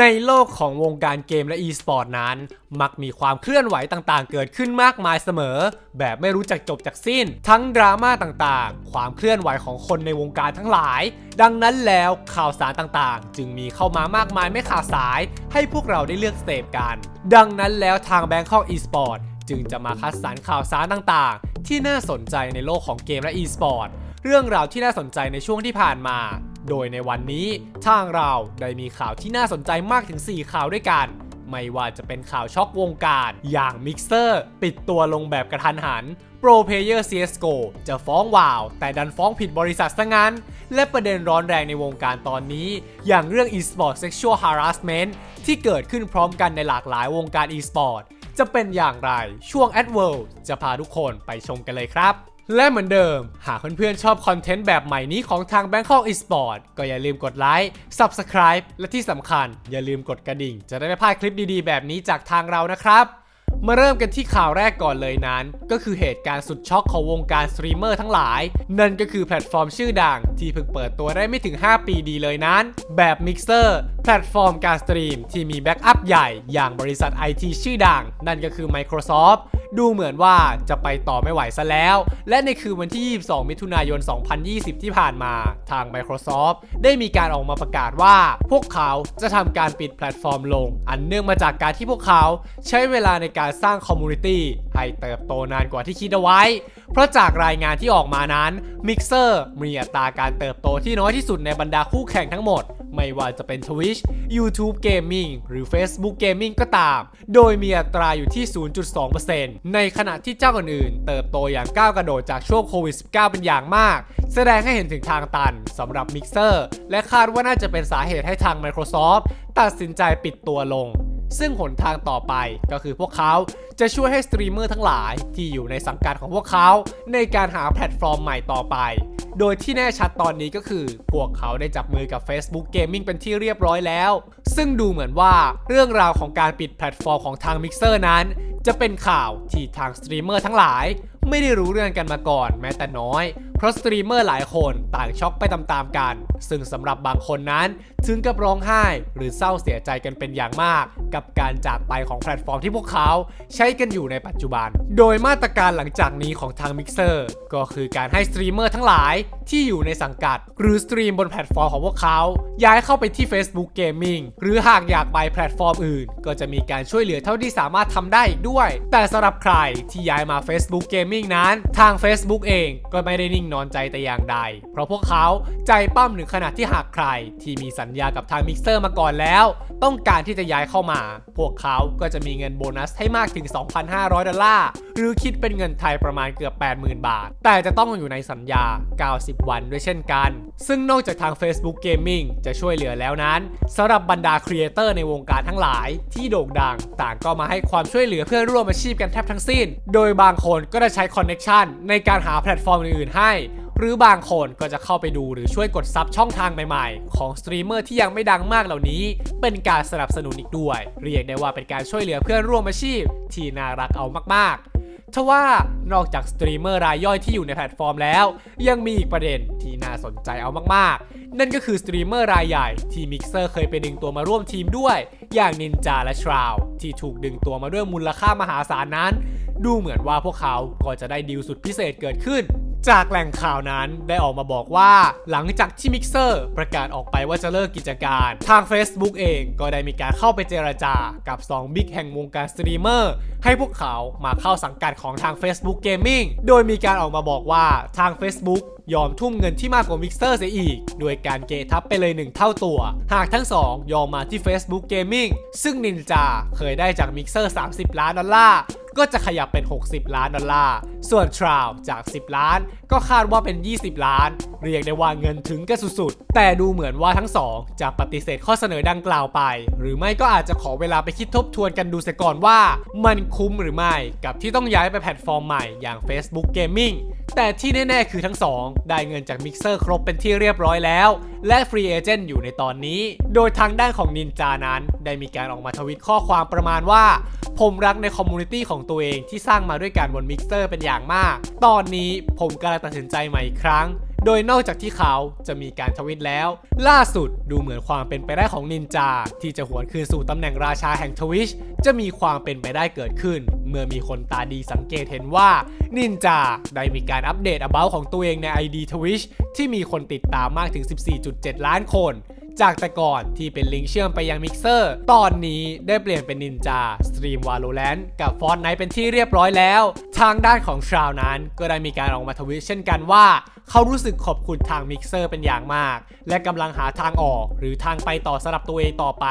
ในโลกของวงการเกมและ e-sport นั้น มักมีความเคลื่อนไหวต่างๆ เกิดขึ้นมากมายเสมอ แบบไม่รู้จักจบจากสิ้น ทั้งดราม่าต่างๆ ความเคลื่อนไหวของคนในวงการทั้งหลาย ดังนั้นแล้วข่าวสารต่างๆ จึงมีเข้ามามากมายไม่ขาดสาย ให้พวกเราได้เลือกเสพกัน ดังนั้นแล้วทาง Bangkok e-sport จึงจะมาคัดสรรข่าวสารต่างๆ ที่น่าสนใจในโลกของเกมและ e-sport เรื่องราวที่น่าสนใจในช่วงที่ผ่านมา โดยในวันนี้ทางเราได้มีข่าวที่น่าสนใจมากถึง 4 ข่าวด้วยกัน ไม่ว่าจะเป็นข่าวช็อกวงการ อย่างมิกเซอร์ปิดตัวลงแบบกระทันหันโปรเพเยอร์ CSGO จะฟ้องวาว แต่ดันฟ้องผิดบริษัทซะงั้น และประเด็นร้อนแรงในวงการตอนนี้ อย่างเรื่อง e-sport sexual harassment ที่เกิดขึ้นพร้อมกันในหลากหลายวงการ e-sport จะเป็นอย่างไรช่วง Ad World จะพาทุกคนไปชมกันเลยครับ และเหมือนเดิม หากเพื่อนๆชอบคอนเทนต์แบบใหม่นี้ของทาง Bangkok Esport ก็อย่าลืมกดไลค์ Subscribe และที่สำคัญ อย่าลืมกดกระดิ่ง จะได้ไม่พลาดคลิปดีๆ แบบนี้จากทางเรานะครับ มาเริ่มกันที่ข่าวแรกก่อนเลยนั้น ก็คือเหตุการณ์สุดช็อกของวงการสตรีมเมอร์ทั้งหลาย นั่นก็คือแพลตฟอร์มชื่อดัง ที่เพิ่งเปิดตัวได้ไม่ถึง 5 ปีดีเลยนั้น แบบ Mixer แพลตฟอร์มการสตรีมที่มีแบ็กอัพใหญ่อย่างบริษัท IT ชื่อดัง นั่นก็คือ Microsoft ดูเหมือนว่าจะไปต่อไม่ไหวซะแล้ว และในคืนวันที่ 22 มิถุนายน 2020 ที่ผ่านมาทาง Microsoft ได้มีการออกมาประกาศว่า พวกเขาจะทำการปิดแพลตฟอร์มลง อันเนื่องมาจากการที่พวกเขาใช้เวลาในการสร้างคอมมูนิตี้ให้เติบโตนานกว่าที่คิดเอาไว้ เพราะจากรายงานที่ออกมานั้น Mixer มีอัตราการเติบโตที่น้อยที่สุดในบรรดาคู่แข่งทั้งหมด ไม่ว่าจะเป็น Twitch YouTube Gaming หรือ Facebook Gaming ก็ตาม โดยมีอัตราอยู่ที่ 0.2%ในขณะที่เจ้าอื่นๆ เติบโตอย่างก้าวกระโดดจากช่วงโควิด -19 เป็นอย่างมาก แสดงให้เห็นถึงทางตันสำหรับ Mixer และคาดว่าน่าจะเป็นสาเหตุให้ทาง Microsoft ตัดสินใจปิดตัวลงซึ่งหนทางต่อไปก็คือพวกเขาจะช่วยให้สตรีมเมอร์ทั้งหลายที่อยู่ในสังกัดของพวกเขา ในการหาแพลตฟอร์มใหม่ต่อไป โดยที่แน่ชัดตอนนี้ก็คือ พวกเขาได้จับมือกับ Facebook Gaming เป็นที่เรียบร้อยแล้ว ซึ่งดูเหมือนว่าเรื่องราวของการปิดแพลตฟอร์มของทาง Mixer นั้น จะเป็นข่าวที่ทางสตรีมเมอร์ทั้งหลาย ไม่ได้รู้เรื่องกันมาก่อนแม้แต่น้อย เพราะสตรีมเมอร์หลายคนต่างช็อกไปตามๆกัน ซึ่งสำหรับบางคนนั้นถึงกับร้องไห้ หรือเศร้าเสียใจกันเป็นอย่างมาก กับการจากไปของแพลตฟอร์มที่พวกเขาใช้กันอยู่ในปัจจุบัน โดยมาตรการหลังจากนี้ของทาง Mixer ก็คือการให้สตรีมเมอร์ทั้งหลายที่อยู่ในสังกัด หรือสตรีมบนแพลตฟอร์มของพวกเขา ย้ายเข้าไปที่ Facebook Gaming หรือหากอยากไปแพลตฟอร์มอื่น ก็จะมีการช่วยเหลือเท่าที่สามารถทำได้อีกด้วย แต่สำหรับใครที่ย้ายมา Facebook Gaming นั้น ทาง Facebook เองก็ไม่ได้นิ่งนอนใจแต่อย่างใด เพราะพวกเขาใจปั้มถึงขนาดที่หากใคร ที่มีสัญญากับทางมิกเซอร์มาก่อนแล้ว ต้องการที่จะย้ายเข้ามา พวกเขาก็จะมีเงินโบนัสให้มากถึง 2,500 ดอลลาร์ หรือคิดเป็นเงินไทยประมาณเกือบ 80,000 บาท แต่จะต้องอยู่ในสัญญา 90 วันด้วยเช่นกัน ซึ่งนอกจากทาง Facebook Gaming จะช่วยเหลือแล้วนั้นสำหรับบรรดาครีเอเตอร์ในวงการทั้งหลาย ที่โด่งดัง ต่างก็มาให้ความช่วยเหลือเพื่อร่วมอาชีพกันแทบทั้งสิ้น โดยบางคนก็ได้ใช้คอนเน็ชันในการหาแพลตฟอร์มอื่นๆให้หรือบางคนก็จะเข้าไปดูหรือช่วยกดซับช่องทางใหม่ๆ ของสตรีมเมอร์ที่ยังไม่ดังมากเหล่านี้ เป็นการสนับสนุนอีกด้วย เรียกได้ว่าเป็นการช่วยเหลือเพื่อนร่วมอาชีพ ที่น่ารักเอามากๆ ทว่านอกจากสตรีมเมอร์รายย่อยที่อยู่ในแพลตฟอร์มแล้ว ยังมีอีกประเด็นที่น่าสนใจเอามากๆ นั่นก็คือสตรีมเมอร์รายใหญ่ที่มิกเซอร์เคยไปดึงตัวมาร่วมทีมด้วย อย่างนินจาและชราวที่ถูกดึงตัวมาด้วยมูลค่ามหาศาลนั้น ดูเหมือนว่าพวกเขาก็จะได้ดีลสุดพิเศษเกิดขึ้น จากแหล่งข่าวนั้นได้ออกมาบอกว่า หลังจากที่มิกเซอร์ประกาศออกไปว่าจะเลิกกิจการ ทาง Facebook เองก็ได้มีการเข้าไปเจรจากับ2บิ๊กแห่งวงการสตรีมเมอร์ให้พวกเขามาเข้าสังกัดของทาง Facebook Gaming โดยมีการออกมาบอกว่าทาง Facebook ยอมทุ่มเงินที่มากกว่ามิกเซอร์เสียอีก โดยการเกทับไปเลย 1 เท่าตัว หากทั้ง 2 ยอมมาที่ Facebook Gaming ซึ่งนินจาเคยได้จากมิกเซอร์ 30 ล้านดอลลาร์ก็จะขยับเป็น 60 ล้านดอลลาร์ ส่วนทราวจาก 10 ล้าน ก็คาดว่าเป็น 20 ล้าน เรียกได้ว่าเงินถึงกันสุดๆ แต่ดูเหมือนว่าทั้งสองจะปฏิเสธข้อเสนอดังกล่าวไป หรือไม่ก็อาจจะขอเวลาไปคิดทบทวนกันดูเสียก่อนว่า มันคุ้มหรือไม่ กับที่ต้องย้ายไปแพลตฟอร์มใหม่อย่าง Facebook Gaming แต่ที่แน่ ๆ คือทั้งสองได้เงินจากมิกเซอร์ครบเป็นที่เรียบร้อยแล้ว และฟรีเอเจนต์อยู่ในตอนนี้ โดยทางด้านของนินจานั้น ได้มีการออกมาทวิตข้อความประมาณว่า ผมรักในคอมมูนิตี้ของตัวเองที่สร้างมาด้วยกันบนมิกเซอร์เป็นอย่างมาก ตอนนี้ผมกำลังตัดสินใจใหม่อีกครั้ง โดยนอกจากที่เขาจะมีการทวิตแล้ว ล่าสุดดูเหมือนความเป็นไปได้ของนินจา ที่จะหวนคืนสู่ตำแหน่งราชาแห่งทวิชจะมีความเป็นไปได้เกิดขึ้น เมื่อมีคนตาดีสังเกตเห็นว่านินจาได้มีการอัปเดต about ของตัวเองใน ID Twitch ที่มีคนติดตามมากถึง 14.7 ล้านคนจากแต่ก่อนที่เป็นลิงก์เชื่อมไปยังมิกเซอร์ ตอนนี้ได้เปลี่ยนเป็นนินจาตรีมวาโลแ a นกับฟอนไนเป็นที่เรียบร้อยแล้ว ทางด้านของชาวนั้นก็ได้มีการออกมาทวิตเช่นกันว่า เขารู้สึกขอบคุณทางมิกเซอร์เป็นอย่างมาก และกำลังหาทางออกหรือทางไปต่อสำหรับตัวเองต่อไป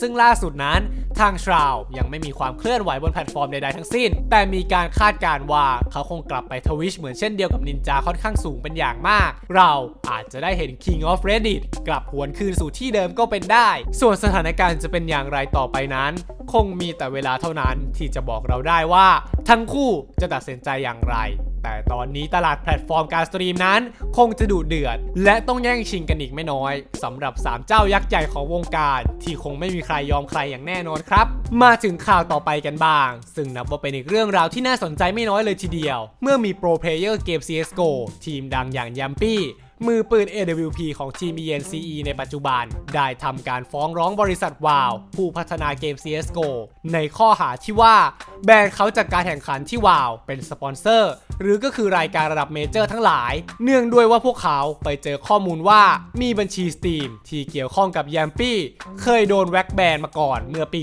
ซึ่งล่าสุดนั้นทางชาวยังไม่มีความเคลื่อนไหวบนแพลตฟอร์มใดๆทั้งสิ้น แต่มีการคาดการว่าเขาคงกลับไปทวิชเหมือนเช่นเดียวกับนินจาค่อนข้างสูงเป็นอย่างมาก เราอาจจะได้เห็น King of Reddit กลับหวนคืนสู่ที่เดิมก็เป็นได้ ส่วนสถานการณ์จะเป็นอย่างไรต่อไปนั้น คงมีแต่เวลาเท่านั้นที่จะบอกเราได้ว่า ทั้งคู่จะตัดสินใจอย่างไร แต่ตอนนี้ตลาดแพลตฟอร์มการสตรีมนั้น คงจะดุเดือด และต้องแย่งชิงกันอีกไม่น้อยสำหรับ 3 เจ้ายักษ์ใหญ่ของวงการ ที่คงไม่มีใครยอมใครอย่างแน่นอนครับ มาถึงข่าวต่อไปกันบ้าง ซึ่งนับว่าเป็นอีกเรื่องราวที่น่าสนใจไม่น้อยเลยทีเดียว เมื่อมีโปรเพลเยอร์เกม CSGO ทีมดังอย่างยัมปี้ มือปืน AWP ของทีม ENCE ในปัจจุบัน ได้ทำการฟ้องร้องบริษัทวาวผู้พัฒนาเกม CSGO ในข้อหาที่ว่า แบนเขาจากการแข่งขันที่วาวเป็นสปอนเซอร์ หรือก็คือรายการระดับเมเจอร์ทั้งหลาย เนื่องด้วยว่าพวกเขาไปเจอข้อมูลว่ามีบัญชี Steam ที่เกี่ยวข้องกับแยมปี้เคยโดนแว็กแบนมาก่อนเมื่อปี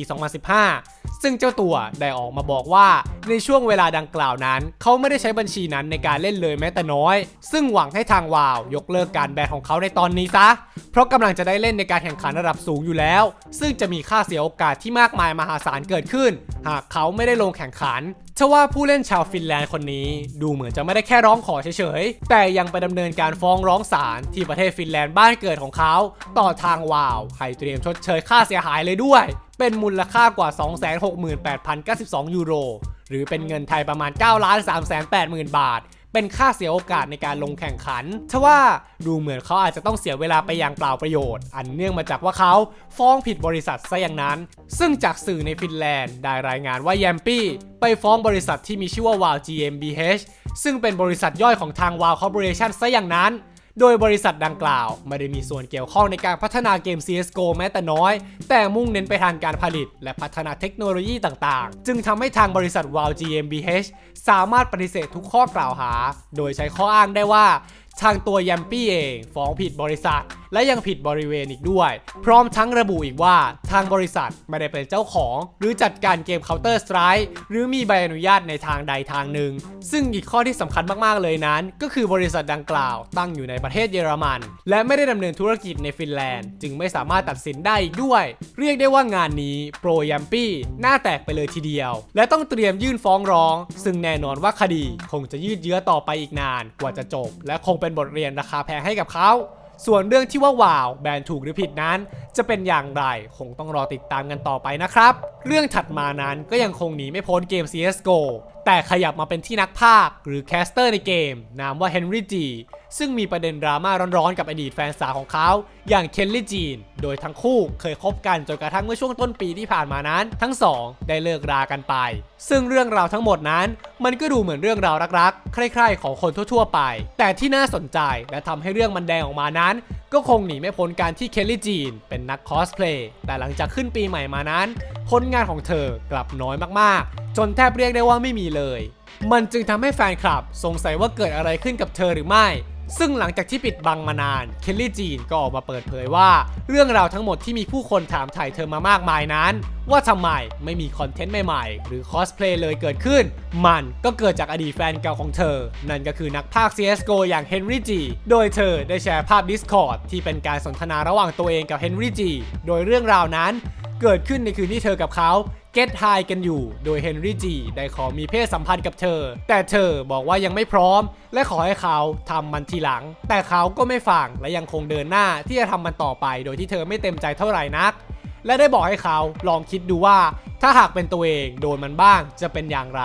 2015 ซึ่งเจ้าตัวได้ออกมาบอกว่าในช่วงเวลาดังกล่าวนั้น เขาไม่ได้ใช้บัญชีนั้นในการเล่นเลยแม้แต่น้อย ซึ่งหวังให้ทางวาวยกเลิกการแบนของเขาในตอนนี้ซะ เพราะกำลังจะได้เล่นในการแข่งขันระดับสูงอยู่แล้ว ซึ่งจะมีค่าเสียโอกาสที่มากมายมหาศาลเกิดขึ้น หากเขาไม่ได้ลงแข่งขัน ทว่าผู้เล่นชาวฟินแลนด์คนนี้ดูเหมือนจะไม่ได้แค่ร้องขอเฉยๆ แต่ยังไปดำเนินการฟ้องร้องศาลที่ประเทศฟินแลนด์บ้านเกิดของเขา ต่อทางวาวให้เตรียมชดเชยค่าเสียหายเลยด้วย เป็นมูลค่ากว่า 268,092 ยูโร หรือเป็นเงินไทยประมาณ 9 3 8 0 0 0 0 บาท เป็นค่าเสียโอกาสในการลงแข่งขันทว่าดูเหมือนเขาอาจจะต้องเสียเวลาไปอย่างเปล่าประโยชน์ อันเนื่องมาจากว่าเขาฟ้องผิดบริษัทซะอย่างนั้น ซึ่งจากสื่อในฟินแลนด์ได้รายงานว่าแยมปี้ไปฟ้องบริษัทที่มีชื่อว่าวาว GmbH ซึ่งเป็นบริษัทย่อยของทางวาวคอร์ปอเรชันซะอย่างนั้น โดยบริษัทดังกล่าว ไม่ได้มีส่วนเกี่ยวข้องในการพัฒนาเกม CSGO แม้แต่น้อย แต่มุ่งเน้นไปทางการผลิต และพัฒนาเทคโนโลยีต่างๆ จึงทำให้ทางบริษัท WOW GmbH สามารถปฏิเสธทุกข้อกล่าวหา โดยใช้ข้ออ้างได้ว่า ทางตัวยัมปี้เองฟ้องผิดบริษัท และยังผิดบริเวณอีกด้วย พร้อมทั้งระบุอีกว่าทางบริษัทไม่ได้เป็นเจ้าของ หรือจัดการเกม Counter Strike หรือมีใบอนุญาตในทางใดทางหนึ่ง ซึ่งอีกข้อที่สำคัญมากๆเลยนั้น ก็คือบริษัทดังกล่าวตั้งอยู่ในประเทศเยอรมัน และไม่ได้ดำเนินธุรกิจในฟินแลนด์ จึงไม่สามารถตัดสินได้อีกด้วย เรียกได้ว่างานนี้โปรยัมปี้หน้าแตกไปเลยทีเดียว และต้องเตรียมยื่นฟ้องร้อง ซึ่งแน่นอนว่าคดี คงจะยืดเยื้อต่อไปอีกนานกว่าจะจบ และคงเป็นบทเรียนราคาแพงให้กับเขา ส่วนเรื่องที่ว่าวาวแบนถูกหรือผิดนั้น จะเป็นอย่างไรคงต้องรอติดตามกันต่อไปนะครับ เรื่องถัดมานั้นก็ยังคงหนีไม่พ้นเกม CSGO แต่ขยับมาเป็นที่นักภาคหรือแคสเตอร์ในเกม นามว่าเฮนรี่จี ซึ่งมีประเด็นดราม่าร้อนๆกับอดีตแฟนสาวของเขา อย่างเคนลี่จีน โดยทั้งคู่เคยคบกันจนกระทั่งเมื่อช่วงต้นปีที่ผ่านมานั้น ทั้งสองได้เลิกรากันไป ซึ่งเรื่องราวทั้งหมดนั้น มันก็ดูเหมือนเรื่องราวรักๆ ใคร่ๆ ของคนทั่วๆ ไป แต่ที่น่าสนใจและทำให้เรื่องมันแดงออกมานั้น ก็คงหนีไม่พ้นการที่เคลลี่จีน เป็นนักคอสเพลย์แต่หลังจากขึ้นปีใหม่มานั้นผลงานของเธอกลับน้อยมากๆ จนแทบเรียกได้ว่าไม่มีเลย มันจึงทำให้แฟนคลับสงสัยว่าเกิดอะไรขึ้นกับเธอหรือไม่ ซึ่งหลังจากที่ปิดบังมานาน เคลลี่จีนก็ออกมาเปิดเผยว่า เรื่องราวทั้งหมดที่มีผู้คนถามถ่ายเธอมามากมายนั้น ว่าทำไมไม่มีคอนเทนต์ใหม่ๆ หรือคอสเพลย์เลยเกิดขึ้น มันก็เกิดจากอดีตแฟนเก่าของเธอ นั่นก็คือนักพากย์ CSGO อย่างเฮนรี่จีโดยเธอได้แชร์ภาพ Discord ที่เป็นการสนทนาระหว่างตัวเองกับเฮนรี่จีโดยเรื่องราวนั้น เกิดขึ้นในคืนที่เธอกับเขาเก็ตไฮกันอยู่ โดยเฮนรี่จีได้ขอมีเพศสัมพันธ์กับเธอ แต่เธอบอกว่ายังไม่พร้อม และขอให้เขาทำมันทีหลัง แต่เขาก็ไม่ฟังและยังคงเดินหน้าที่จะทำมันต่อไป โดยที่เธอไม่เต็มใจเท่าไหร่นัก และได้บอกให้เขาลองคิดดูว่า ถ้าหากเป็นตัวเองโดนมันบ้างจะเป็นอย่างไร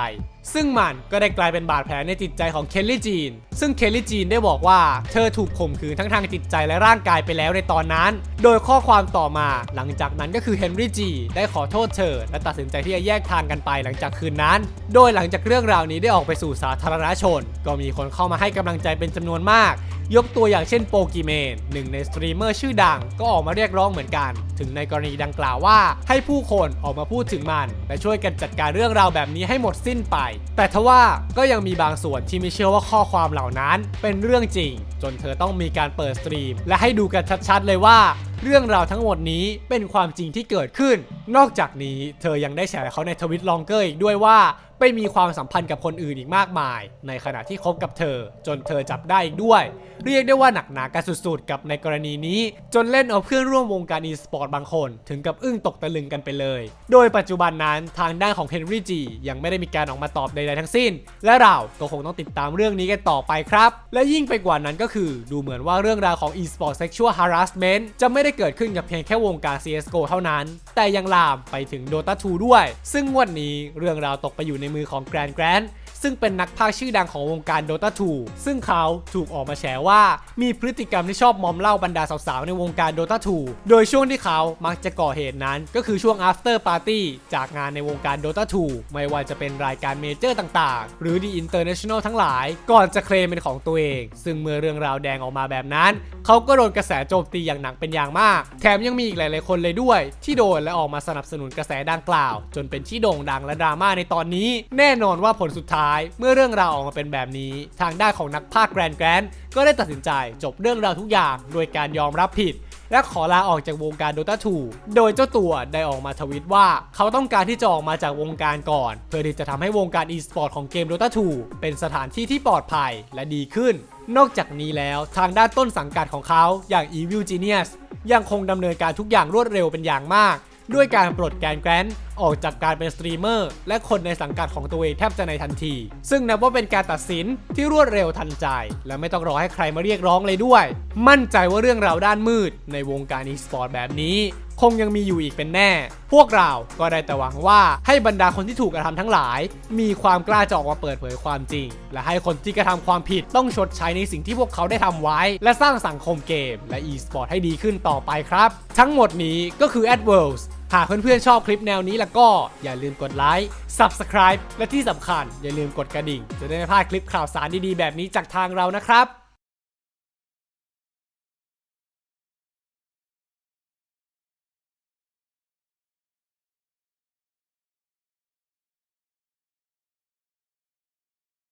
ซึ่งมันก็ได้กลายเป็นบาดแผลในจิตใจของเคลลี่จีน ซึ่งเคลลี่จีนได้บอกว่า เธอถูกข่มขืนทั้งทางจิตใจและร่างกายไปแล้วในตอนนั้น โดยข้อความต่อมาหลังจากนั้นก็คือเฮนรี่จีได้ขอโทษเธอ และตัดสินใจที่จะแยกทางกันไปหลังจากคืนนั้น โดยหลังจากเรื่องราวนี้ได้ออกไปสู่สาธารณชน ก็มีคนเข้ามาให้กำลังใจเป็นจำนวนมากยกตัวอย่างเช่นโปกิเมนหนึ่งในสตรีมเมอร์ชื่อดังก็ออกมาเรียกร้องเหมือนกัน ถึงในกรณีดังกล่าวว่า ให้ผู้คนออกมาพูดถึงมัน และช่วยกันจัดการเรื่องราวแบบนี้ให้หมดสิ้นไป แต่ทว่าก็ยังมีบางส่วนที่ไม่เชื่อว่าข้อความเหล่านั้นเป็นเรื่องจริง จนเธอต้องมีการเปิดสตรีม และให้ดูกันชัดๆเลยว่า เรื่องราวทั้งหมดนี้เป็นความจริงที่เกิดขึ้น นอกจากนี้เธอยังได้แฉเขาในทวิตลองเกอร์อีกด้วยว่า ไปมีความสัมพันธ์กับคนอื่นอีกมากมาย ในขณะที่คบกับเธอ จนเธอจับได้อีกด้วย เรียกได้ว่าหนักหนากันสุดๆ กับในกรณีนี้ จนเล่นเอาเพื่อนร่วมวงการ e-sport บางคน ถึงกับอึ้งตกตะลึงกันไปเลย โดยปัจจุบันนั้นทางด้านของเฮนรี่จียังไม่ได้มีการออกมาตอบใดๆทั้งสิ้น และเราก็คงต้องติดตามเรื่องนี้กันต่อไปครับ และยิ่งไปกว่านั้นก็คือ ดูเหมือนว่าเรื่องราวของ e-sport sexual harassment จะไม่ได้เกิดขึ้นกับเพียงแค่วงการ CSGO เท่านั้น แต่ยังลามไปถึง Dota 2 ด้วย ซึ่งวันนี้เรื่องราวตกไปอยู่ในมือของ Grand Grand ซึ่งเป็นนักพากย์ชื่อดังของวงการ Dota 2 ซึ่งเขาถูกออกมาแฉว่า มีพฤติกรรมที่ชอบมอมเล้าบรรดาสาวๆ ในวงการ Dota 2 โดยช่วงที่เขามักจะก่อเหตุนั้น ก็คือช่วง after party จากงานในวงการ Dota 2 ไม่ว่าจะเป็นรายการเมเจอร์ต่างๆ หรือ The International ทั้งหลาย ก่อนจะเคลมเป็นของตัวเอง ซึ่งเมื่อเรื่องราวแดงออกมาแบบนั้นเขาก็โดนกระแสโจมตีอย่างหนักเป็นอย่างมาก แถมยังมีอีกหลาย ๆ คนเลยด้วย ที่โดนและออกมาสนับสนุนกระแสดังกล่าว จนเป็นที่โด่งดังและดราม่าในตอนนี้ แน่นอนว่าผลสุดท้าย เมื่อเรื่องราวออกมาเป็นแบบนี้ ทางด้านของนักพากย์แกรนแกรนก็ได้ตัดสินใจจบเรื่องราวทุกอย่าง โดยการยอมรับผิดและขอลาออกจากวงการ Dota 2โดยเจ้าตัวได้ออกมาทวิตว่า เขาต้องการที่จะออกมาจากวงการก่อน เพื่อที่จะทำให้วงการ e-sport ของเกม Dota 2เป็นสถานที่ที่ปลอดภัยและดีขึ้นนอกจากนี้แล้วทางด้านต้นสังกัดของเขาอย่าง Evil Genius ยังคงดำเนินการทุกอย่างรวดเร็วเป็นอย่างมาก ด้วยการปลดแกนแกรน ออกจากการเป็นสตรีมเมอร์ และคนในสังกัดของตัวเองแทบจะในทันที ซึ่งนับว่าเป็นการตัดสินที่รวดเร็วทันใจ และไม่ต้องรอให้ใครมาเรียกร้องเลยด้วย มั่นใจว่าเรื่องราวด้านมืด ในวงการอีสปอร์ตแบบนี้ คงยังมีอยู่อีกเป็นแน่ พวกเราก็ได้แต่หวังว่าให้บรรดาคนที่ถูกกระทำทั้งหลาย มีความกล้าจะออกมาเปิดเผยความจริง และให้คนที่กระทำความผิดต้องชดใช้ในสิ่งที่พวกเขาได้ทำไว้ และสร้างสังคมเกม และ e-sport ให้ดีขึ้นต่อไปครับ ทั้งหมดนี้ก็คือ AdWorlds หากเพื่อนๆชอบคลิปแนวนี้แล้วก็อย่าลืมกดไลค์ Subscribe และที่สำคัญอย่าลืมกดกระดิ่ง จะได้ไม่พลาดคลิปข่าวสารดีๆแบบนี้จากทางเรานะครับ